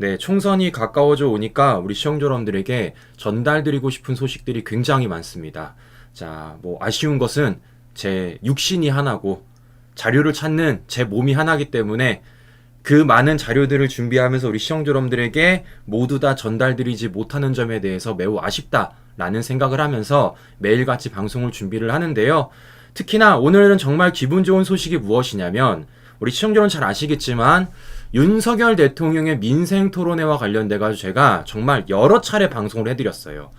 네, 총선이 가까워져 오니까 우리 시청자분들에게 전달드리고 싶은 소식들이 굉장히 많습니다. 자, 뭐 아쉬운 것은 제 육신이 하나고 자료를 찾는 제 몸이 하나이기 때문에 그 많은 자료들을 준비하면서 우리 시청자분들에게 모두 다 전달드리지 못하는 점에 대해서 매우 아쉽다라는 생각을 하면서 매일같이 방송을 준비를 하는데요. 특히나 오늘은 정말 기분 좋은 소식이 무엇이냐면 우리 시청자분 잘 아시겠지만 윤석열 대통령의 민생 토론회와 관련돼 가지고 제가 정말 여러 차례 방송을 해드렸어요.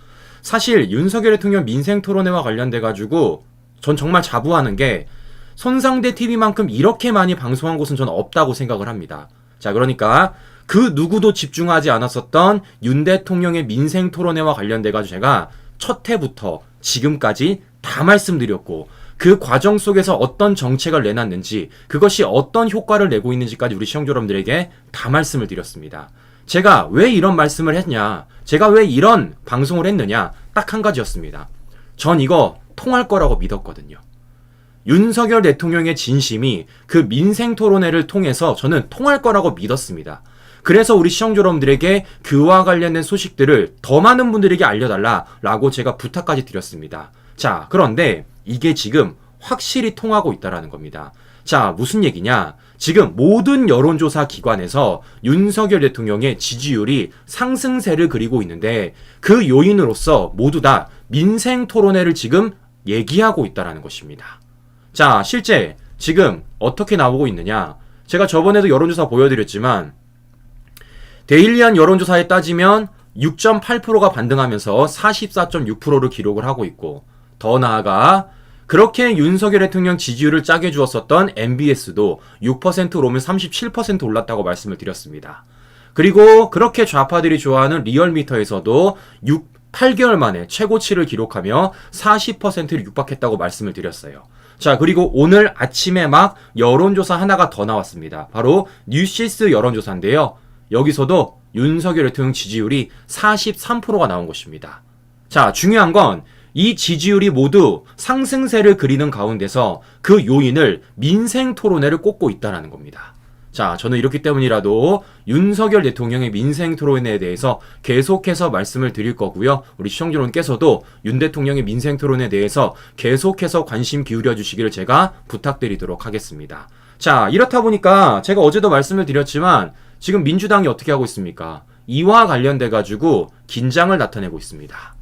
사실 윤석열 대통령 민생 토론회와 관련돼 가지고 전 정말 자부하는 게 손상대 TV만큼 이렇게 많이 방송한 곳은 저는 없다고 생각을 합니다. 자, 그러니까 그 누구도 집중하지 않았었던 윤 대통령의 민생 토론회와 관련돼 가지고 제가 첫 해부터 지금까지 다 말씀드렸고 그 과정 속에서 어떤 정책을 내놨는지 그것이 어떤 효과를 내고 있는지까지 우리 시청자 여러분들에게 다 말씀을 드렸습니다. 제가 왜 이런 말씀을 했냐? 제가 왜 이런 방송을 했느냐? 딱 한 가지였습니다. 전 이거 통할 거라고 믿었거든요. 윤석열 대통령의 진심이 그 민생 토론회를 통해서 저는 통할 거라고 믿었습니다. 그래서 우리 시청자 여러분들에게 그와 관련된 소식들을 더 많은 분들에게 알려달라라고 제가 부탁까지 드렸습니다. 자, 그런데 이게 지금 확실히 통하고 있다라는 겁니다. 자, 무슨 얘기냐? 지금 모든 여론조사 기관에서 윤석열 대통령의 지지율이 상승세를 그리고 있는데 그 요인으로서 모두 다 민생 토론회를 지금 얘기하고 있다라는 것입니다. 자, 실제 지금 어떻게 나오고 있느냐? 제가 저번에도 여론조사 보여드렸지만 데일리한 여론조사에 따지면 6.8%가 반등하면서 44.6%를 기록을 하고 있고 더 나아가 그렇게 윤석열 대통령 지지율을 짜게 주었었던 MBS도 6%로 오면 37% 올랐다고 말씀을 드렸습니다. 그리고 그렇게 좌파들이 좋아하는 리얼미터에서도 6, 8개월 만에 최고치를 기록하며 40%를 육박했다고 말씀을 드렸어요. 자, 그리고 오늘 아침에 막 여론조사 하나가 더 나왔습니다. 바로 뉴시스 여론조사인데요. 여기서도 윤석열 대통령 지지율이 43%가 나온 것입니다. 자, 중요한 건 이 지지율이 모두 상승세를 그리는 가운데서 그 요인을 민생 토론회를 꼽고 있다는 겁니다. 자, 저는 이렇기 때문이라도 윤석열 대통령의 민생 토론회에 대해서 계속해서 말씀을 드릴 거고요. 우리 시청자 여러분께서도 윤 대통령의 민생 토론에 대해서 계속해서 관심 기울여 주시기를 제가 부탁드리도록 하겠습니다. 자, 이렇다 보니까 제가 어제도 말씀을 드렸지만 지금 민주당이 어떻게 하고 있습니까? 이와 관련돼 가지고 긴장을 나타내고 있습니다.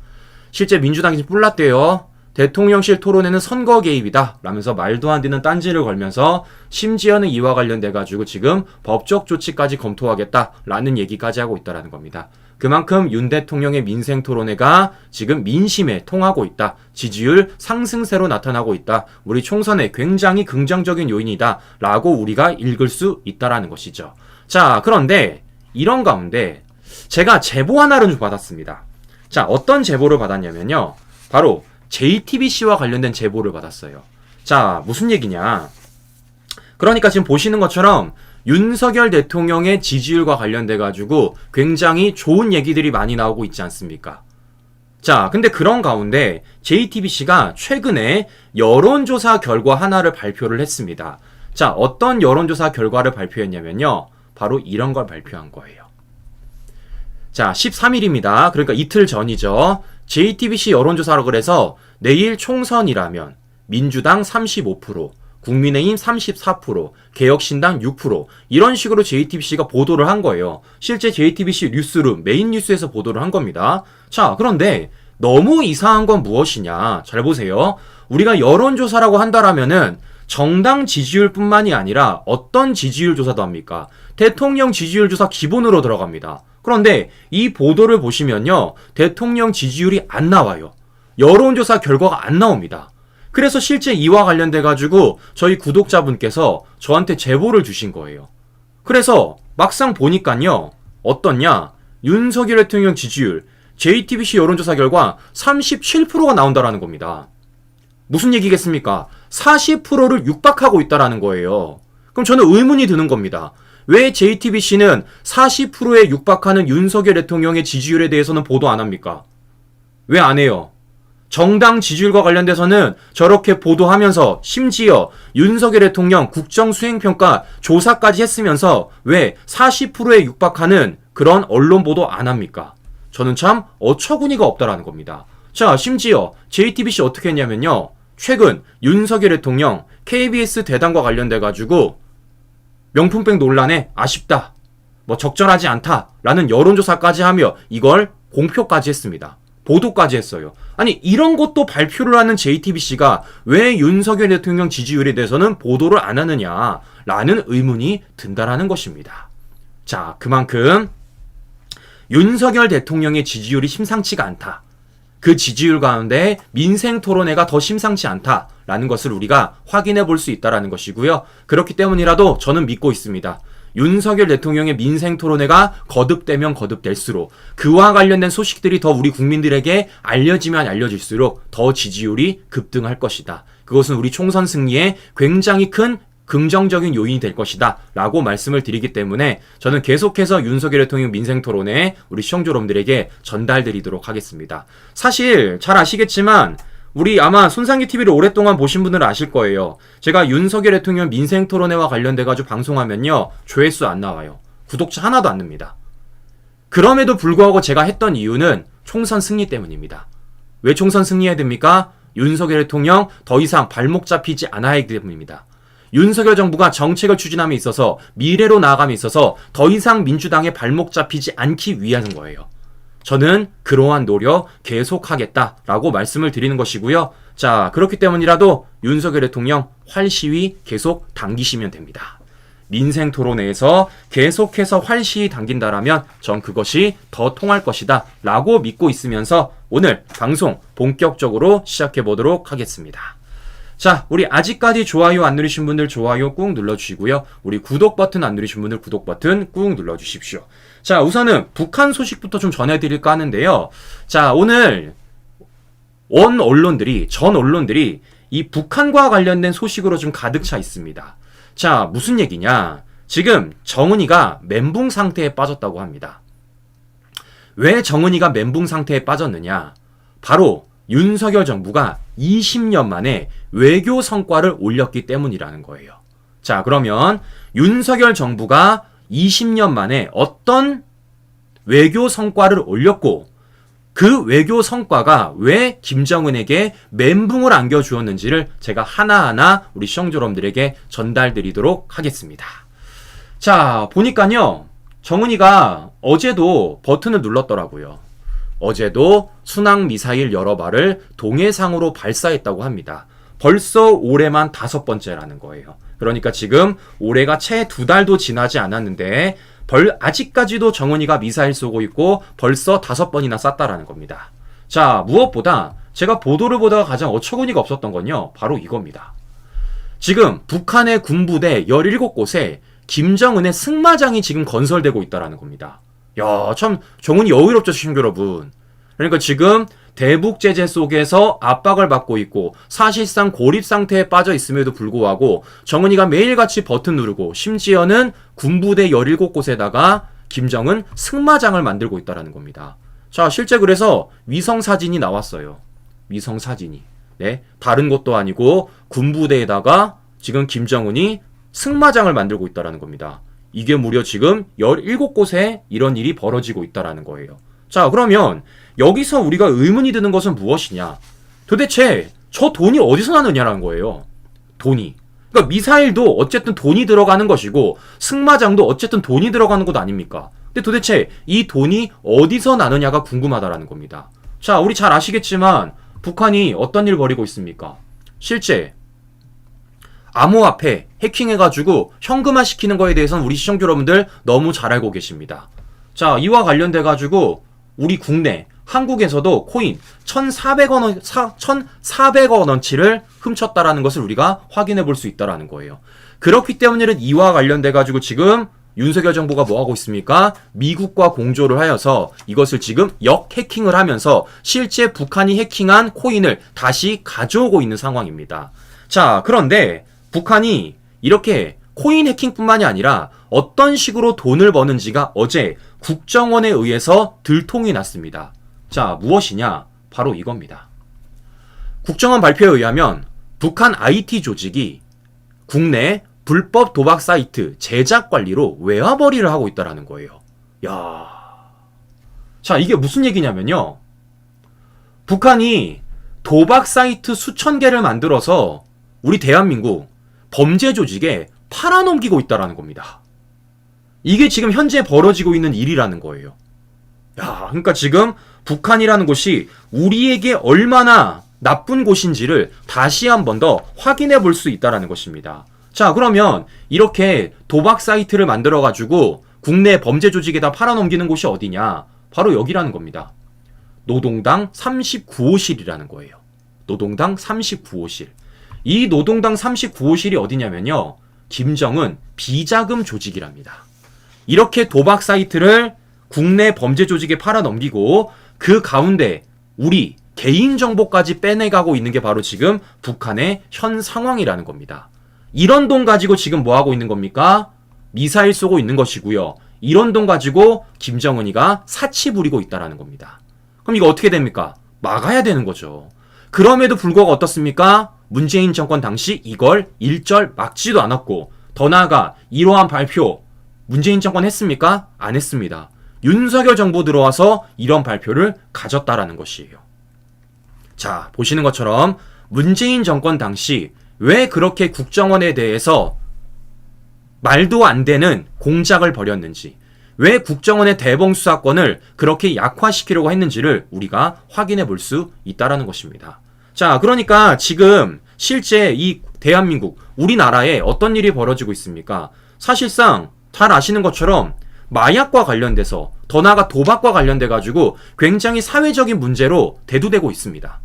실제 민주당이 뿔났대요. 대통령실 토론회는 선거 개입이다. 라면서 말도 안 되는 딴지를 걸면서 심지어는 이와 관련돼 가지고 지금 법적 조치까지 검토하겠다. 라는 얘기까지 하고 있다라는 겁니다. 그만큼 윤 대통령의 민생 토론회가 지금 민심에 통하고 있다. 지지율 상승세로 나타나고 있다. 우리 총선에 굉장히 긍정적인 요인이다. 라고 우리가 읽을 수 있다라는 것이죠. 자, 그런데 이런 가운데 제가 제보 하나를 좀 받았습니다. 자, 어떤 제보를 받았냐면요. 바로 JTBC와 관련된 제보를 받았어요. 자, 무슨 얘기냐. 그러니까 지금 보시는 것처럼 윤석열 대통령의 지지율과 관련돼 가지고 굉장히 좋은 얘기들이 많이 나오고 있지 않습니까? 자, 근데 그런 가운데 JTBC가 최근에 여론조사 결과 하나를 발표를 했습니다. 자, 어떤 여론조사 결과를 발표했냐면요. 바로 이런 걸 발표한 거예요. 자, 13일입니다. 그러니까 이틀 전이죠. JTBC 여론조사로 그래서 내일 총선이라면 민주당 35%, 국민의힘 34%, 개혁신당 6% 이런 식으로 JTBC가 보도를 한 거예요. 실제 JTBC 뉴스룸 메인 뉴스에서 보도를 한 겁니다. 자, 그런데 너무 이상한 건 무엇이냐? 잘 보세요. 우리가 여론조사라고 한다라면은 정당 지지율뿐만이 아니라 어떤 지지율 조사도 합니까? 대통령 지지율 조사 기본으로 들어갑니다. 그런데 이 보도를 보시면요. 대통령 지지율이 안 나와요. 여론조사 결과가 안 나옵니다. 그래서 실제 이와 관련돼 가지고 저희 구독자분께서 저한테 제보를 주신 거예요. 그래서 막상 보니까요. 어떻냐? 윤석열 대통령 지지율 JTBC 여론조사 결과 37%가 나온다라는 겁니다. 무슨 얘기겠습니까? 40%를 육박하고 있다라는 거예요. 그럼 저는 의문이 드는 겁니다. 왜 JTBC는 40%에 육박하는 윤석열 대통령의 지지율에 대해서는 보도 안 합니까? 왜 안 해요? 정당 지지율과 관련돼서는 저렇게 보도하면서 심지어 윤석열 대통령 국정수행평가 조사까지 했으면서 왜 40%에 육박하는 그런 언론 보도 안 합니까? 저는 참 어처구니가 없다라는 겁니다. 자, 심지어 JTBC 어떻게 했냐면요. 최근 윤석열 대통령 KBS 대담과 관련돼 가지고 명품백 논란에 아쉽다. 뭐 적절하지 않다라는 여론조사까지 하며 이걸 공표까지 했습니다. 보도까지 했어요. 아니 이런 것도 발표를 하는 JTBC가 왜 윤석열 대통령 지지율에 대해서는 보도를 안 하느냐라는 의문이 든다라는 것입니다. 자, 그만큼 윤석열 대통령의 지지율이 심상치가 않다. 그 지지율 가운데 민생 토론회가 더 심상치 않다라는 것을 우리가 확인해 볼 수 있다라는 것이고요. 그렇기 때문이라도 저는 믿고 있습니다. 윤석열 대통령의 민생 토론회가 거듭되면 거듭될수록 그와 관련된 소식들이 더 우리 국민들에게 알려지면 알려질수록 더 지지율이 급등할 것이다. 그것은 우리 총선 승리에 굉장히 큰 긍정적인 요인이 될 것이다. 라고 말씀을 드리기 때문에 저는 계속해서 윤석열 대통령 민생 토론에 우리 시청자 여러분들에게 전달드리도록 하겠습니다. 사실 잘 아시겠지만 우리 아마 손상기 TV를 오랫동안 보신 분들은 아실 거예요. 제가 윤석열 대통령 민생 토론회와 관련돼 가지고 방송하면요. 조회수 안 나와요. 구독자 하나도 안 듭니다. 그럼에도 불구하고 제가 했던 이유는 총선 승리 때문입니다. 왜 총선 승리해야 됩니까? 윤석열 대통령 더 이상 발목 잡히지 않아야 하기 때문입니다. 윤석열 정부가 정책을 추진함에 있어서 미래로 나아감에 있어서 더 이상 민주당의 발목 잡히지 않기 위한 거예요. 저는 그러한 노력 계속하겠다라고 말씀을 드리는 것이고요. 자, 그렇기 때문이라도 윤석열 대통령 활 시위 계속 당기시면 됩니다. 민생 토론회에서 계속해서 활 시위 당긴다라면 전 그것이 더 통할 것이다 라고 믿고 있으면서 오늘 방송 본격적으로 시작해 보도록 하겠습니다. 자, 우리 아직까지 좋아요 안 누르신 분들 좋아요 꾹 눌러주시고요. 우리 구독 버튼 안 누르신 분들 구독 버튼 꾹 눌러주십시오. 자, 우선은 북한 소식부터 좀 전해드릴까 하는데요. 자, 오늘 원 언론들이, 전 언론들이 이 북한과 관련된 소식으로 좀 가득 차 있습니다. 자, 무슨 얘기냐? 지금 정은이가 멘붕 상태에 빠졌다고 합니다. 왜 정은이가 멘붕 상태에 빠졌느냐? 바로 윤석열 정부가 20년 만에 외교 성과를 올렸기 때문이라는 거예요. 자, 그러면 윤석열 정부가 20년 만에 어떤 외교 성과를 올렸고 그 외교 성과가 왜 김정은에게 멘붕을 안겨주었는지를 제가 하나하나 우리 시청자 여러분들에게 전달드리도록 하겠습니다. 자, 보니까요. 정은이가 어제도 버튼을 눌렀더라고요. 어제도 순항 미사일 여러 발을 동해상으로 발사했다고 합니다. 벌써 올해만 다섯 번째라는 거예요. 그러니까 지금 올해가 채 두 달도 지나지 않았는데 벌 아직까지도 정은이가 미사일 쏘고 있고 벌써 다섯 번이나 쐈다라는 겁니다. 자, 무엇보다 제가 보도를 보다가 가장 어처구니가 없었던 건요. 바로 이겁니다. 지금 북한의 군부대 17곳에 김정은의 승마장이 지금 건설되고 있다라는 겁니다. 야, 참 정은이 여유롭죠, 시청자 여러분. 그러니까 지금 대북 제재 속에서 압박을 받고 있고 사실상 고립 상태에 빠져 있음에도 불구하고 정은이가 매일같이 버튼 누르고 심지어는 군부대 17곳에다가 김정은 승마장을 만들고 있다라는 겁니다. 자, 실제 그래서 위성 사진이 나왔어요. 위성 사진이. 네. 다른 것도 아니고 군부대에다가 지금 김정은이 승마장을 만들고 있다라는 겁니다. 이게 무려 지금 17곳에 이런 일이 벌어지고 있다라는 거예요. 자, 그러면 여기서 우리가 의문이 드는 것은 무엇이냐? 도대체 저 돈이 어디서 나느냐라는 거예요. 돈이. 그러니까 미사일도 어쨌든 돈이 들어가는 것이고 승마장도 어쨌든 돈이 들어가는 것 아닙니까? 근데 도대체 이 돈이 어디서 나느냐가 궁금하다라는 겁니다. 자, 우리 잘 아시겠지만 북한이 어떤 일 벌이고 있습니까? 실제 암호화폐 해킹해가지고 현금화 시키는 거에 대해서는 우리 시청자 여러분들 너무 잘 알고 계십니다. 자, 이와 관련돼가지고 우리 국내 한국에서도 코인 1,400원 1,400원어치를 훔쳤다라는 것을 우리가 확인해 볼 수 있다라는 거예요. 그렇기 때문에 이와 관련돼 가지고 지금 윤석열 정부가 뭐 하고 있습니까? 미국과 공조를 하여서 이것을 지금 역 해킹을 하면서 실제 북한이 해킹한 코인을 다시 가져오고 있는 상황입니다. 자, 그런데 북한이 이렇게 코인 해킹뿐만이 아니라 어떤 식으로 돈을 버는지가 어제 국정원에 의해서 들통이 났습니다. 자, 무엇이냐? 바로 이겁니다. 국정원 발표에 의하면 북한 IT 조직이 국내 불법 도박 사이트 제작 관리로 외화벌이를 하고 있다라는 거예요. 야. 자, 이게 무슨 얘기냐면요. 북한이 도박 사이트 수천 개를 만들어서 우리 대한민국 범죄 조직에 팔아넘기고 있다라는 겁니다. 이게 지금 현재 벌어지고 있는 일이라는 거예요. 야, 그러니까 지금 북한이라는 곳이 우리에게 얼마나 나쁜 곳인지를 다시 한 번 더 확인해 볼 수 있다라는 것입니다. 자, 그러면 이렇게 도박 사이트를 만들어 가지고 국내 범죄 조직에다 팔아넘기는 곳이 어디냐? 바로 여기라는 겁니다. 노동당 39호실이라는 거예요. 노동당 39호실. 이 노동당 39호실이 어디냐면요. 김정은 비자금 조직이랍니다. 이렇게 도박 사이트를 국내 범죄 조직에 팔아넘기고 그 가운데 우리 개인 정보까지 빼내가고 있는 게 바로 지금 북한의 현 상황이라는 겁니다. 이런 돈 가지고 지금 뭐 하고 있는 겁니까? 미사일 쏘고 있는 것이고요. 이런 돈 가지고 김정은이가 사치 부리고 있다라는 겁니다. 그럼 이거 어떻게 됩니까? 막아야 되는 거죠. 그럼에도 불구하고 어떻습니까? 문재인 정권 당시 이걸 일절 막지도 않았고 더 나아가 이러한 발표 문재인 정권 했습니까? 안 했습니다. 윤석열 정부 들어와서 이런 발표를 가졌다라는 것이에요. 자, 보시는 것처럼 문재인 정권 당시 왜 그렇게 국정원에 대해서 말도 안 되는 공작을 벌였는지, 왜 국정원의 대봉 수사권을 그렇게 약화시키려고 했는지를 우리가 확인해 볼 수 있다라는 것입니다. 자, 그러니까 지금 실제 이 대한민국, 우리나라에 어떤 일이 벌어지고 있습니까? 사실상 잘 아시는 것처럼 마약과 관련돼서 더 나아가 도박과 관련돼 가지고 굉장히 사회적인 문제로 대두되고 있습니다.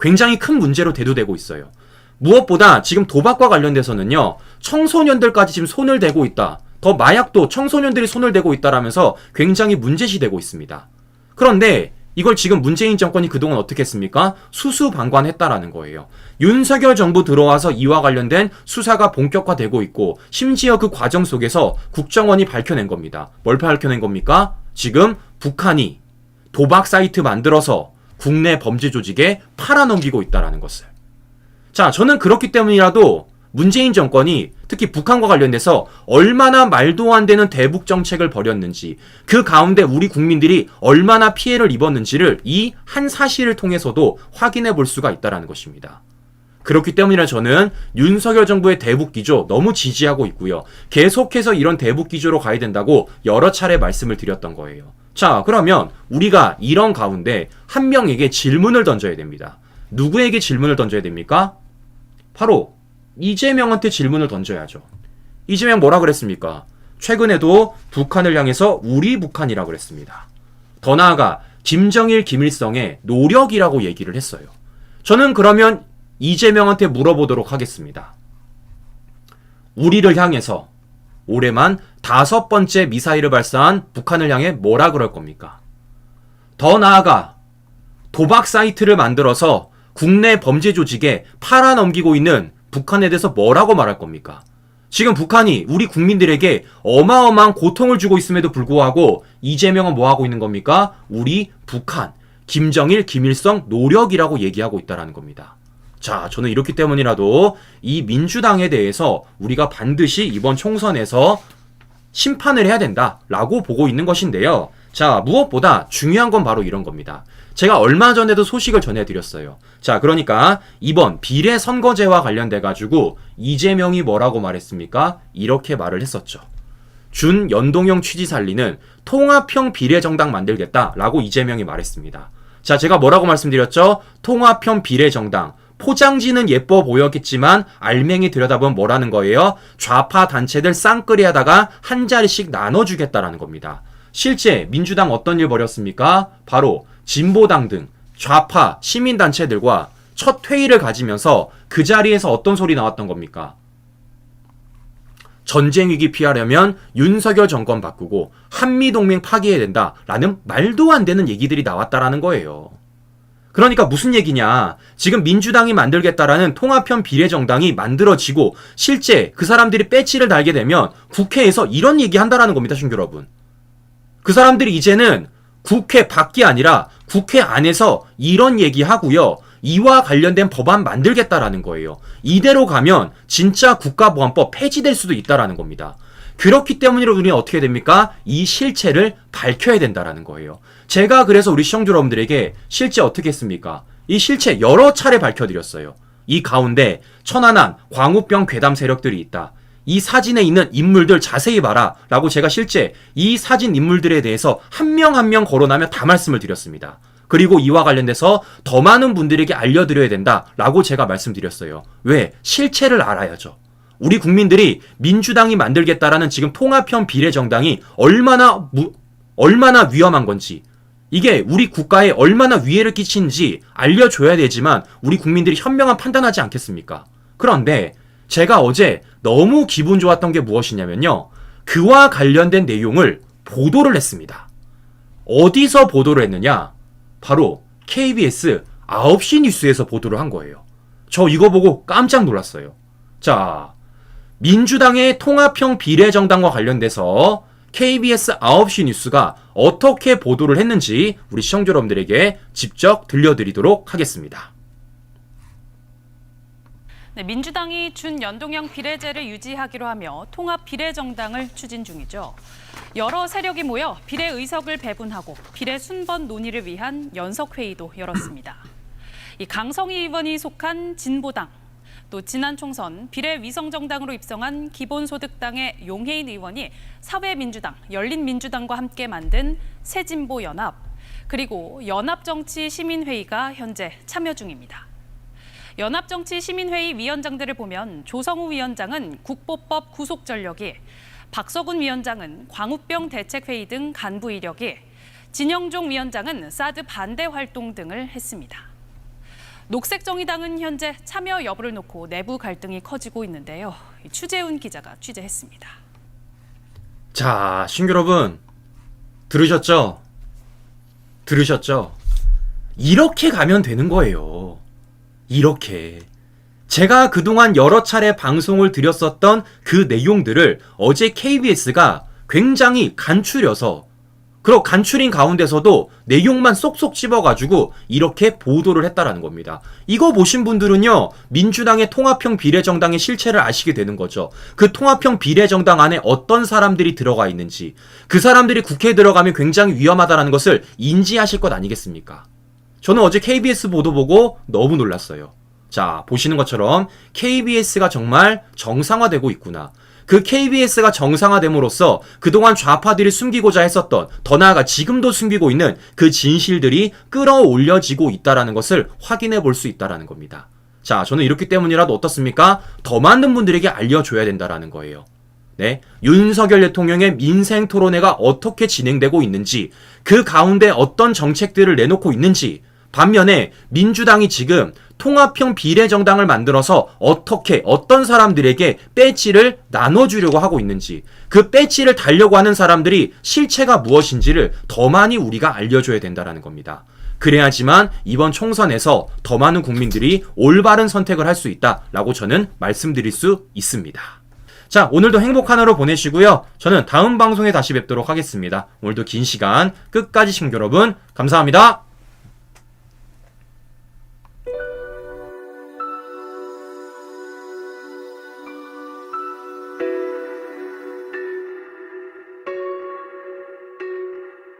굉장히 큰 문제로 대두되고 있어요. 무엇보다 지금 도박과 관련돼서는요, 청소년들까지 지금 손을 대고 있다. 더 마약도 청소년들이 손을 대고 있다라면서 굉장히 문제시되고 있습니다. 그런데 이걸 지금 문재인 정권이 그동안 어떻게 했습니까? 수수방관했다라는 거예요. 윤석열 정부 들어와서 이와 관련된 수사가 본격화되고 있고 심지어 그 과정 속에서 국정원이 밝혀낸 겁니다. 뭘 밝혀낸 겁니까? 지금 북한이 도박 사이트 만들어서 국내 범죄 조직에 팔아넘기고 있다라는 것을. 자, 저는 그렇기 때문이라도 문재인 정권이 특히 북한과 관련돼서 얼마나 말도 안 되는 대북 정책을 벌였는지 그 가운데 우리 국민들이 얼마나 피해를 입었는지를 이 한 사실을 통해서도 확인해 볼 수가 있다라는 것입니다. 그렇기 때문이라 저는 윤석열 정부의 대북 기조 너무 지지하고 있고요. 계속해서 이런 대북 기조로 가야 된다고 여러 차례 말씀을 드렸던 거예요. 자, 그러면 우리가 이런 가운데 한 명에게 질문을 던져야 됩니다. 누구에게 질문을 던져야 됩니까? 바로 이재명한테 질문을 던져야죠. 이재명 뭐라 그랬습니까? 최근에도 북한을 향해서 우리 북한이라고 그랬습니다. 더 나아가 김정일, 김일성의 노력이라고 얘기를 했어요. 저는 그러면 이재명한테 물어보도록 하겠습니다. 우리를 향해서 올해만 다섯 번째 미사일을 발사한 북한을 향해 뭐라 그럴 겁니까? 더 나아가 도박 사이트를 만들어서 국내 범죄 조직에 팔아넘기고 있는 북한에 대해서 뭐라고 말할 겁니까? 지금 북한이 우리 국민들에게 어마어마한 고통을 주고 있음에도 불구하고 이재명은 뭐 하고 있는 겁니까? 우리 북한, 김정일, 김일성 노력이라고 얘기하고 있다라는 겁니다. 자, 저는 이렇기 때문이라도 이 민주당에 대해서 우리가 반드시 이번 총선에서 심판을 해야 된다라고 보고 있는 것인데요. 자, 무엇보다 중요한 건 바로 이런 겁니다. 제가 얼마 전에도 소식을 전해드렸어요. 자, 그러니까 이번 비례 선거제와 관련돼 가지고 이재명이 뭐라고 말했습니까? 이렇게 말을 했었죠. 준 연동형 취지 살리는 통합형 비례정당 만들겠다라고 이재명이 말했습니다. 자, 제가 뭐라고 말씀드렸죠? 통합형 비례정당. 포장지는 예뻐 보였겠지만 알맹이 들여다보면 뭐라는 거예요? 좌파 단체들 쌍끌이 하다가 한 자리씩 나눠주겠다라는 겁니다. 실제 민주당 어떤 일 벌였습니까? 바로 진보당 등 좌파 시민단체들과 첫 회의를 가지면서 그 자리에서 어떤 소리 나왔던 겁니까? 전쟁 위기 피하려면 윤석열 정권 바꾸고 한미 동맹 파기해야 된다라는 말도 안 되는 얘기들이 나왔다라는 거예요. 그러니까 무슨 얘기냐? 지금 민주당이 만들겠다라는 통합형 비례정당이 만들어지고 실제 그 사람들이 배지를 달게 되면 국회에서 이런 얘기 한다라는 겁니다, 신규 여러분. 그 사람들이 이제는 국회 밖이 아니라 국회 안에서 이런 얘기 하고요. 이와 관련된 법안 만들겠다라는 거예요. 이대로 가면 진짜 국가보안법 폐지될 수도 있다라는 겁니다. 그렇기 때문에 우리는 어떻게 됩니까? 이 실체를 밝혀야 된다라는 거예요. 제가 그래서 우리 시청자 여러분들에게 실제 어떻게 했습니까? 이 실체 여러 차례 밝혀드렸어요. 이 가운데 천안함, 광우병 괴담 세력들이 있다. 이 사진에 있는 인물들 자세히 봐라. 라고 제가 실제 이 사진 인물들에 대해서 한 명 한 명 거론하며 다 말씀을 드렸습니다. 그리고 이와 관련돼서 더 많은 분들에게 알려드려야 된다. 라고 제가 말씀드렸어요. 왜? 실체를 알아야죠. 우리 국민들이 민주당이 만들겠다라는 지금 통합형 비례정당이 얼마나 무, 얼마나 위험한 건지 이게 우리 국가에 얼마나 위해를 끼치는지 알려줘야 되지만 우리 국민들이 현명한 판단하지 않겠습니까? 그런데 제가 어제 너무 기분 좋았던 게 무엇이냐면요. 그와 관련된 내용을 보도를 했습니다. 어디서 보도를 했느냐? 바로 KBS 9시 뉴스에서 보도를 한 거예요. 저 이거 보고 깜짝 놀랐어요. 자, 민주당의 통합형 비례정당과 관련돼서 KBS 9시 뉴스가 어떻게 보도를 했는지 우리 시청자 여러분들에게 직접 들려드리도록 하겠습니다. 네, 민주당이 준연동형 비례제를 유지하기로 하며 통합 비례정당을 추진 중이죠. 여러 세력이 모여 비례 의석을 배분하고 비례 순번 논의를 위한 연석회의도 열었습니다. 이 강성희 의원이 속한 진보당, 또 지난 총선 비례 위성정당으로 입성한 기본소득당의 용해인 의원이 사회민주당, 열린민주당과 함께 만든 새진보연합, 그리고 연합정치시민회의가 현재 참여 중입니다. 연합정치시민회의 위원장들을 보면 조성우 위원장은 국보법 구속 전력이, 박서군 위원장은 광우병 대책회의 등 간부 이력이, 진영종 위원장은 사드 반대 활동 등을 했습니다. 녹색정의당은 현재 참여 여부를 놓고 내부 갈등이 커지고 있는데요. 추재훈 기자가 취재했습니다. 자, 신규 여러분 들으셨죠? 들으셨죠? 이렇게 가면 되는 거예요. 이렇게. 제가 그동안 여러 차례 방송을 드렸었던 그 내용들을 어제 KBS가 굉장히 간추려서 그리고 간추린 가운데서도 내용만 쏙쏙 찝어가지고 이렇게 보도를 했다라는 겁니다. 이거 보신 분들은요, 민주당의 통합형 비례정당의 실체를 아시게 되는 거죠. 그 통합형 비례정당 안에 어떤 사람들이 들어가 있는지, 그 사람들이 국회에 들어가면 굉장히 위험하다라는 것을 인지하실 것 아니겠습니까? 저는 어제 KBS 보도 보고 너무 놀랐어요. 자, 보시는 것처럼 KBS가 정말 정상화되고 있구나. 그 KBS가 정상화됨으로써 그동안 좌파들이 숨기고자 했었던 더 나아가 지금도 숨기고 있는 그 진실들이 끌어올려지고 있다라는 것을 확인해 볼 수 있다라는 겁니다. 자, 저는 이렇기 때문이라도 어떻습니까? 더 많은 분들에게 알려줘야 된다라는 거예요. 네. 윤석열 대통령의 민생 토론회가 어떻게 진행되고 있는지, 그 가운데 어떤 정책들을 내놓고 있는지, 반면에 민주당이 지금 통합형 비례정당을 만들어서 어떻게 어떤 사람들에게 배지를 나눠주려고 하고 있는지 그 배지를 달려고 하는 사람들이 실체가 무엇인지를 더 많이 우리가 알려줘야 된다는 겁니다. 그래야지만 이번 총선에서 더 많은 국민들이 올바른 선택을 할 수 있다라고 저는 말씀드릴 수 있습니다. 자, 오늘도 행복한 하루 보내시고요. 저는 다음 방송에 다시 뵙도록 하겠습니다. 오늘도 긴 시간 끝까지 시청자 여러분 감사합니다.